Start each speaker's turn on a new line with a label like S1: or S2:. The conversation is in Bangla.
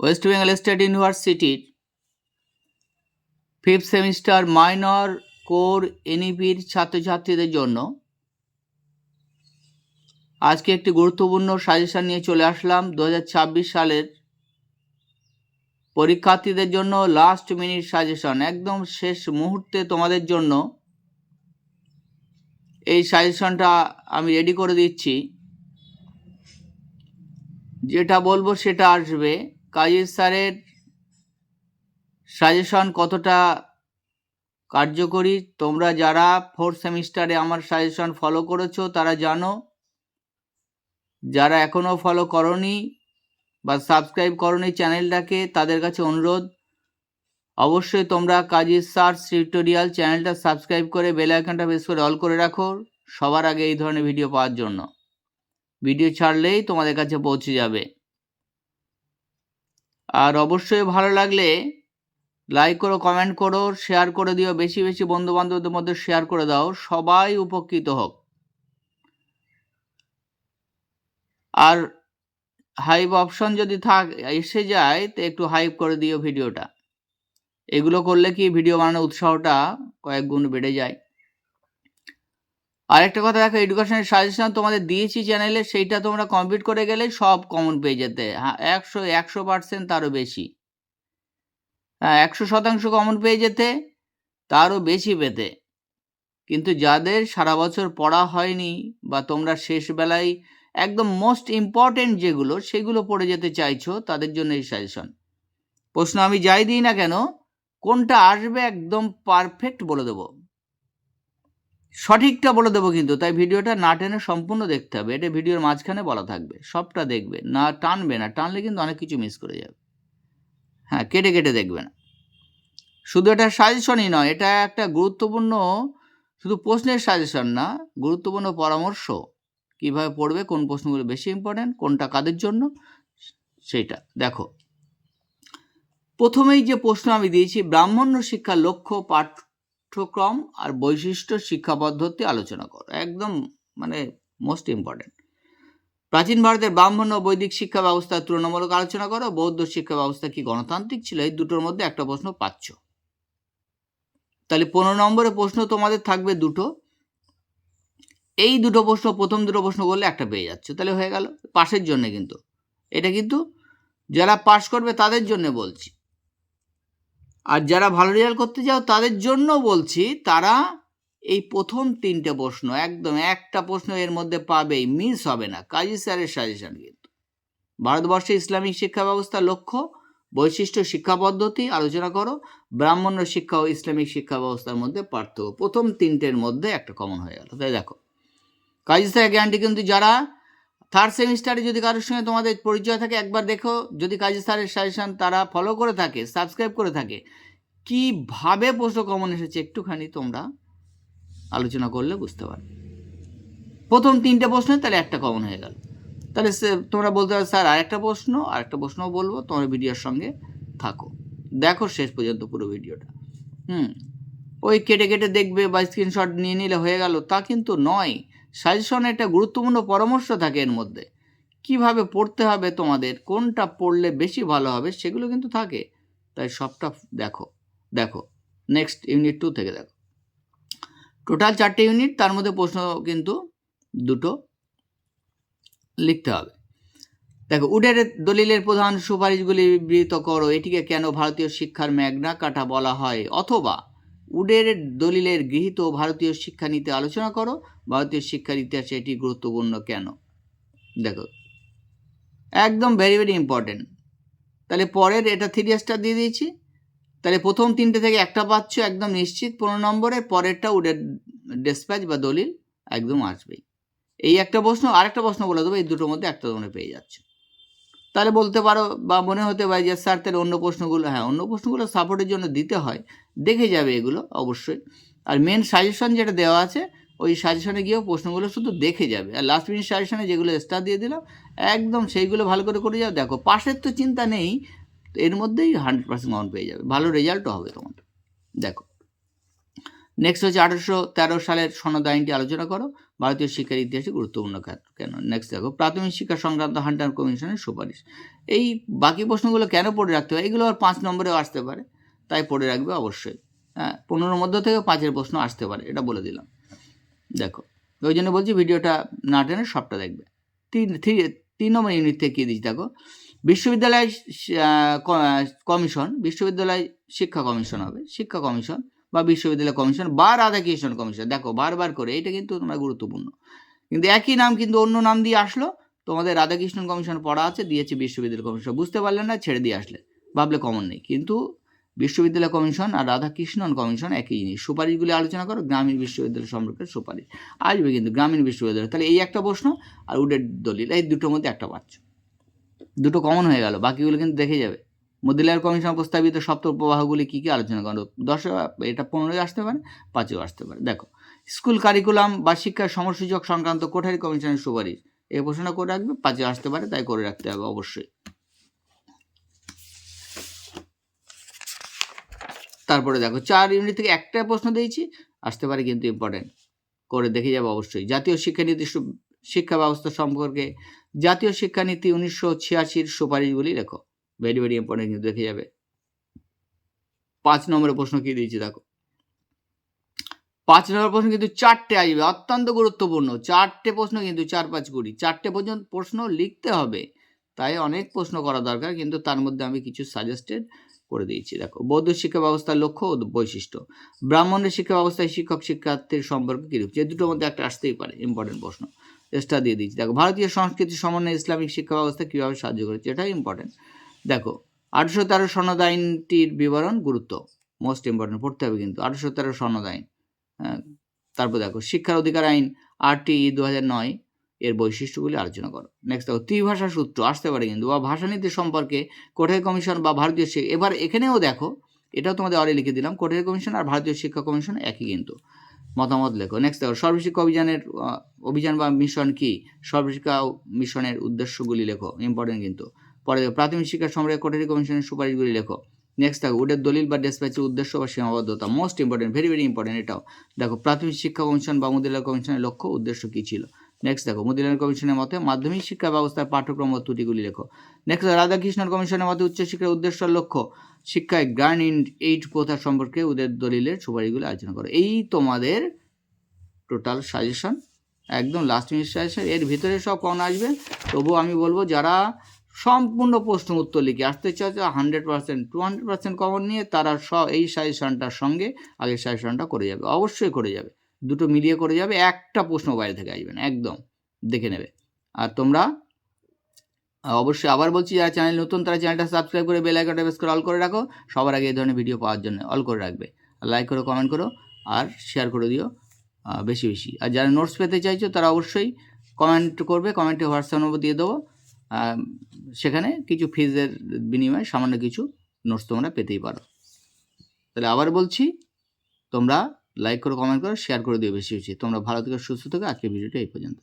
S1: ওয়েস্ট বেঙ্গল স্টেট ইউনিভার্সিটির ফিফথ সেমিস্টার মাইনর কোর এনইপির ছাত্রছাত্রীদের জন্য। আজকে একটি গুরুত্বপূর্ণ সাজেশন নিয়ে চলে আসলাম। দু হাজার ছাব্বিশ সালের পরীক্ষার্থীদের জন্য লাস্ট মিনিট সাজেশন। একদম শেষ মুহূর্তে তোমাদের জন্য এই সাজেশনটা আমি রেডি করে দিচ্ছি। যেটা বলব সেটা আসবে। কাজী স্যারের সাজেশন কতটা কার্যকরী? তোমরা যারা ফোর্থ সেমিস্টারে আমার সাজেশন ফলো করেছ, তারা জানো। যারা এখনও ফলো করনি বা সাবস্ক্রাইব করনি চ্যানেলটাকে, তাদের কাছে অনুরোধ, অবশ্যই তোমরা কাজী সার্চ টিউটোরিয়াল চ্যানেলটা সাবস্ক্রাইব করে বেল আইকনটা বেশ করে অল করে রাখো, সবার আগে এই ধরনের ভিডিও পাওয়ার জন্য। ভিডিও ছাড়লেই তোমাদের কাছে পৌঁছে যাবে। আর অবশ্যই ভালো লাগলে লাইক করো কমেন্ট করো শেয়ার করে দিও, বেশি বেশি বন্ধু বান্ধবদের মধ্যে শেয়ার করে দাও, সবাই উপকৃত হোক। আর হাইপ অপশন যদি থাক, এসে যায়, তো একটু হাইপ করে দিও ভিডিওটা এগুলো করলে কি ভিডিও বানানোর উৎসাহটা কয়েক গুণ বেড়ে যায়। আরেকটা কথা দেখো এডুকেশনের সাজেশন তোমাদের দিয়েছি চ্যানেলে সেইটা তোমরা কমপ্লিট করে গেলে সব কমন পেয়ে যেতে হ্যাঁ একশো একশো পার্সেন্ট তারও বেশি। হ্যাঁ একশো শতাংশ কমন পেয়ে যেতে তারও বেশি পেতে। কিন্তু যাদের সারা বছর পড়া হয়নি বা তোমরা শেষ বেলায় একদম মোস্ট ইম্পর্টেন্ট যেগুলো, সেগুলো পড়ে যেতে চাইছো, তাদের জন্য এই সাজেশন প্রশ্ন আমি যাই দিই না কেন, কোনটা আসবে একদম পারফেক্ট বলে দেবো। সঠিকটা বলে দেবো কিন্তু, তাই ভিডিওটা না টেনে সম্পূর্ণ দেখতে হবে। এটা ভিডিওর মাঝখানে বলা থাকবে। সবটা দেখবে। না টানবে না, টানলে কিন্তু অনেক কিছু মিস করে যাবে। হ্যাঁ কেটে কেটে দেখবে না। শুধু এটা সাজেশনই নয়, এটা একটা গুরুত্বপূর্ণ, শুধু প্রশ্নের সাজেশন না, গুরুত্বপূর্ণ পরামর্শ। কীভাবে পড়বে, কোন প্রশ্নগুলো বেশি ইম্পর্টেন্ট কোনটা কাদের জন্য, সেইটা। দেখো, প্রথমেই যে প্রশ্ন আমি দিয়েছি, ব্রাহ্মণ্য শিক্ষার লক্ষ্য পাঠ্যক্রম আর বৈশিষ্ট্য শিক্ষা পদ্ধতি আলোচনা করো। একদম মানে মোস্ট ইম্পর্টেন্ট প্রাচীন ভারতের ব্রাহ্মণ্য বৈদিক শিক্ষা ব্যবস্থা তুলনামূলক আলোচনা করো। বৌদ্ধ শিক্ষা ব্যবস্থা কি গণতান্ত্রিক ছিল? এই দুটোর মধ্যে একটা প্রশ্ন পাচ্ছ। তাহলে পনেরো নম্বরে প্রশ্ন তোমাদের থাকবে দুটো। এই দুটো প্রশ্ন, প্রথম দুটো প্রশ্ন করলে একটা পেয়ে যাচ্ছে। তাহলে হয়ে গেল। পাশের জন্য কিন্তু। এটা কিন্তু যারা পাশ করবে তাদের জন্য বলছি। আর যারা ভালো রেজাল্ট করতে চাও, তাদের জন্য বলছি, তারা এই প্রথম তিনটে প্রশ্ন, একদম একটা প্রশ্ন এর মধ্যে পাবেই মিস হবে না। কাজী স্যারের সাজেশন কিন্তু। ভারতবর্ষে ইসলামিক শিক্ষা ব্যবস্থার লক্ষ্য, বৈশিষ্ট্য শিক্ষা পদ্ধতি, আলোচনা করো, ব্রাহ্মণ্য শিক্ষা ও ইসলামিক শিক্ষা ব্যবস্থার মধ্যে পার্থক্য। প্রথম তিনটের মধ্যে একটা কমন হয়ে গেল। তাই দেখো, কাজী স্যার জ্ঞানটি কিন্তু যারা থার্ড সেমিস্টারে যদি কারোর সঙ্গে তোমাদের পরিচয় থাকে, একবার দেখো। যদি কাজী স্যারের সাজেশন তারা ফলো করে থাকে সাবস্ক্রাইব করে থাকে, কীভাবে প্রশ্ন কমন এসেছে একটুখানি তোমরা আলোচনা করলে বুঝতে পারবে। প্রথম তিনটে প্রশ্নে, তাহলে একটা কমন হয়ে গেল। তাহলে তোমরা বলতে পারো, স্যার, আরেকটা প্রশ্ন, আরেকটা প্রশ্নও বলব, তোমার ভিডিওর সঙ্গে থাকো। দেখো শেষ পর্যন্ত পুরো ভিডিওটা। হুম, ওই কেটে কেটে দেখবে বা স্ক্রিনশট নিয়ে নিলে হয়ে গেল। তা কিন্তু নয়। সাজেশনে একটা গুরুত্বপূর্ণ পরামর্শ থাকে এর মধ্যে। কীভাবে পড়তে হবে তোমাদের? কোনটা পড়লে বেশি ভালো হবে? সেগুলো কিন্তু থাকে। তাই সবটা দেখো দেখো। নেক্সট ইউনিট টু থেকে দেখো। টোটাল চারটে ইউনিট তার মধ্যে প্রশ্ন কিন্তু দুটো লিখতে হবে। দেখো উডের দলিলের প্রধান সুপারিশগুলি বিবৃত করো। এটিকে কেন ভারতীয় শিক্ষার ম্যাগনা কাটা বলা হয়? অথবা উডের দলিলের গৃহীত ভারতীয় শিক্ষানীতি আলোচনা করো। ভারতীয় শিক্ষার ইতিহাসে এটি গুরুত্বপূর্ণ কেন? দেখো, একদম ভেরি ভেরি ইম্পর্টেন্ট তাহলে পরের এটা থ্রি স্টার দিয়ে দিয়েছি। তাহলে প্রথম তিনটে থেকে একটা পাচ্ছ একদম নিশ্চিত পনেরো নম্বরে, পরেরটা উডের ডেসপ্যাচ বা দলিল একদম আসবেই। এই একটা প্রশ্ন, আরেকটা প্রশ্ন বলে দেবো, এই দুটোর মধ্যে একটা তোমরা পেয়ে যাচ্ছ। তাহলে বলতে পারো বা মনে হতে পারে যে, স্যার, তাহলে অন্য প্রশ্নগুলো হ্যাঁ অন্য প্রশ্নগুলো সাপোর্টের জন্য দিতে হয়। দেখে যাবে এগুলো, অবশ্যই। আর মেন সাজেশন যেটা দেওয়া আছে, ওই সাজেশনে গিয়েও প্রশ্নগুলো শুধু দেখে যাবে। আর লাস্ট মিনিট সাজেশনে যেগুলো স্টার দিয়ে দিলাম একদম সেইগুলো ভালো করে করে যাও। দেখো, পাশের তো চিন্তা নেই, এর মধ্যেই হান্ড্রেড পার্সেন্ট মাউন্ট পেয়ে যাবে। ভালো রেজাল্টও হবে তোমাদের দেখো। নেক্সট হচ্ছে আঠারোশো তেরো সালের সনদ আইনটি আলোচনা করো। ভারতীয় শিক্ষার ইতিহাসে গুরুত্বপূর্ণ ক্ষেত্র কেন? নেক্সট দেখো, প্রাথমিক শিক্ষা সংক্রান্ত হান্টার কমিশনের সুপারিশ। এই বাকি প্রশ্নগুলো কেন পড়ে রাখতে হয়? এগুলো আর পাঁচ নম্বরেও আসতে পারে, তাই পড়ে রাখবে অবশ্যই। হ্যাঁ পনেরোর মধ্য থেকে পাঁচের প্রশ্ন আসতে পারে, এটা বলে দিলাম। দেখো, ওই জন্য বলছি ভিডিওটা না টেনে সবটা দেখবে। তিন থ্রি তিন নম্বর ইউনিট থেকে কী দিচ্ছি দেখো? বিশ্ববিদ্যালয় কমিশন, বিশ্ববিদ্যালয় শিক্ষা কমিশন হবে। শিক্ষা কমিশন বা বিশ্ববিদ্যালয় কমিশন বা রাধাকৃষ্ণ কমিশন। দেখো, বারবার করে এটা কিন্তু তোমরা গুরুত্বপূর্ণ। কিন্তু একই নাম কিন্তু অন্য নাম দিয়ে আসলো। তোমাদের রাধাকৃষ্ণ কমিশন পড়া আছে, দিয়েছে বিশ্ববিদ্যালয় কমিশন। বুঝতে পারলে না, ছেড়ে দিয়ে আসলে ভাবলে কমন নেই। কিন্তু বিশ্ববিদ্যালয় কমিশন আর রাধাকৃষ্ণন কমিশন একই জিনিস। সুপারিশগুলি আলোচনা করো, গ্রামীণ বিশ্ববিদ্যালয় সম্পর্কে সুপারিশ। আসবে কিন্তু গ্রামীণ বিশ্ববিদ্যালয়। তাহলে এই একটা প্রশ্ন আর উডের দলিল, এই দুটোর মধ্যে একটা পাচ্ছ। দুটো কমন হয়ে গেল, বাকিগুলো কিন্তু দেখে যাবে। মদিলার কমিশন প্রস্তাবিত সপ্ত প্রবাহগুলি কী কী আলোচনা করো? দশ এটা পনেরোই আসতে পারে, পাঁচেও আসতে পারে। দেখো, স্কুল কারিকুলাম বা শিক্ষার সমসূচক সংক্রান্ত কোঠারি কমিশনের সুপারিশ। এ প্রশ্নটা করে রাখবে পাঁচে আসতে পারে, তাই করে রাখতে হবে অবশ্যই। তারপরে দেখো, চার ইউনিট থেকে একটা প্রশ্ন দিয়েছি, আসতে পারে কিন্তু ইম্পর্টেন্ট করে দেখে যাবে অবশ্যই। জাতীয় শিক্ষানীতি শিক্ষা ব্যবস্থা সম্পর্কে জাতীয় শিক্ষানীতি উনিশশো ছিয়াশির সুপারিশগুলি লেখো। ভেরি ভেরি ইম্পর্টেন্ট কিন্তু, দেখে যাবে। পাঁচ নম্বরের প্রশ্ন কি দিয়েছি দেখো। পাঁচ নম্বর প্রশ্ন কিন্তু চারটে আসবে, অত্যন্ত গুরুত্বপূর্ণ। চারটে প্রশ্ন কিন্তু চার পাঁচ কুড়ি। চারটে পর্যন্ত প্রশ্ন লিখতে হবে। তাই অনেক প্রশ্ন করা দরকার, কিন্তু তার মধ্যে আমি কিছু সাজেস্টেড করে দিয়েছি। দেখো, বৌদ্ধ শিক্ষা ব্যবস্থার লক্ষ্য ও বৈশিষ্ট্য। ব্রাহ্মণের শিক্ষা ব্যবস্থায় শিক্ষক শিক্ষার্থীর সম্পর্কে কিরূপ? যে দুটোর মধ্যে একটা আসতেই পারে ইম্পর্টেন্ট প্রশ্ন। চেষ্টা দিয়ে দিচ্ছি দেখো, ভারতীয় সংস্কৃতি সমন্বয়ে ইসলামিক শিক্ষা ব্যবস্থা কীভাবে সাহায্য করেছে, এটাই ইম্পর্টেন্ট দেখো আটশো তেরো সনদ আইনটির বিবরণ গুরুত্ব মোস্ট ইম্পর্টেন্ট পড়তে হবে কিন্তু আটশো তেরো সনদ আইন হ্যাঁ, তারপর দেখো শিক্ষার অধিকার আইন আরটি দু হাজার নয় এর বৈশিষ্ট্যগুলি আলোচনা করো। নেক্সট দেখো ত্রিভাষা সূত্র আসতে পারে কিন্তু বা ভাষানীতি সম্পর্কে কোঠারি কমিশন বা ভারতীয় এবার এখানেও দেখো এটাও তোমাদের অরে লিখে দিলাম কোঠারি কমিশন আর ভারতীয় শিক্ষা কমিশন একই কিন্তু মতামত লেখো। নেক্সট দেখো সর্বশিক্ষা অভিযানের অভিযান বা মিশন কি? সর্বশিক্ষা মিশনের উদ্দেশ্যগুলি লেখো ইম্পর্টেন্ট কিন্তু। পরে প্রাথমিক শিক্ষা সম্পর্কে কোঠারি কমিশনের সুপারিশগুলি লেখো। নেক্সট দেখো উডের দলিল বা ডেসপ্যাচের উদ্দেশ্য বা সীমাবদ্ধতা most important very very important এটাও। দেখো, প্রাথমিক শিক্ষা কমিশন বা মদিলা কমিশনের লক্ষ্য, উদ্দেশ্য কী ছিল? নেক্সট দেখো মদিলার কমিশনের মতে মাধ্যমিক শিক্ষা ব্যবস্থার পাঠ্যক্রম ও ত্রুটিগুলি লেখো। নেক্সট রাধাকৃষ্ণন কমিশনের মতে উচ্চশিক্ষার উদ্দেশ্য লক্ষ্য, শিক্ষায় গ্রান্ড ইন এইট প্রথা সম্পর্কে ওদের দলিলের সুপারিশগুলি আলোচনা করো। এই তোমাদের টোটাল সাজেশন একদম লাস্ট মিনিট সাজেশন এর ভিতরে সব কমন আসবে। তবুও আমি বলব, যারা সম্পূর্ণ প্রশ্ন উত্তর লিখে আসতে চাচ্ছে hundred percent to hundred percent common নিয়ে তারা সব এই সাজেশনটার সঙ্গে আগের সাজেশনটা করে যাবে, অবশ্যই করে যাবে। দুটো মিলিয়ে করে যাবে, একটা প্রশ্ন বাইরে থেকে আসবে না, একদম, দেখে নেবে। আর তোমরা অবশ্যই আবার বলছি, যারা চ্যানেল নতুন, তারা চ্যানেলটা সাবস্ক্রাইব করে বেল আইকনটা বেশ করে অল করে রাখো, সবার আগে এই ধরনের ভিডিও পাওয়ার জন্য অল করে রাখবে। লাইক করো কমেন্ট করো, আর শেয়ার করে দিও বেশি বেশি। আর যারা নোটস পেতে চাইছো, তারা অবশ্যই কমেন্ট করবে কমেন্টে হোয়াটসঅ্যাপ নম্বর দিয়ে দেবো। সেখানে কিছু ফিজের বিনিময়ে সামান্য কিছু নোটস তোমরা পেতেই পারো। তাহলে আবার বলছি, তোমরা লাইক করো কমেন্ট করো শেয়ার করে দিও বেশি বেশি। তোমরা ভালো থেকে, সুস্থ থেকে। আজকের ভিডিওটা এই পর্যন্ত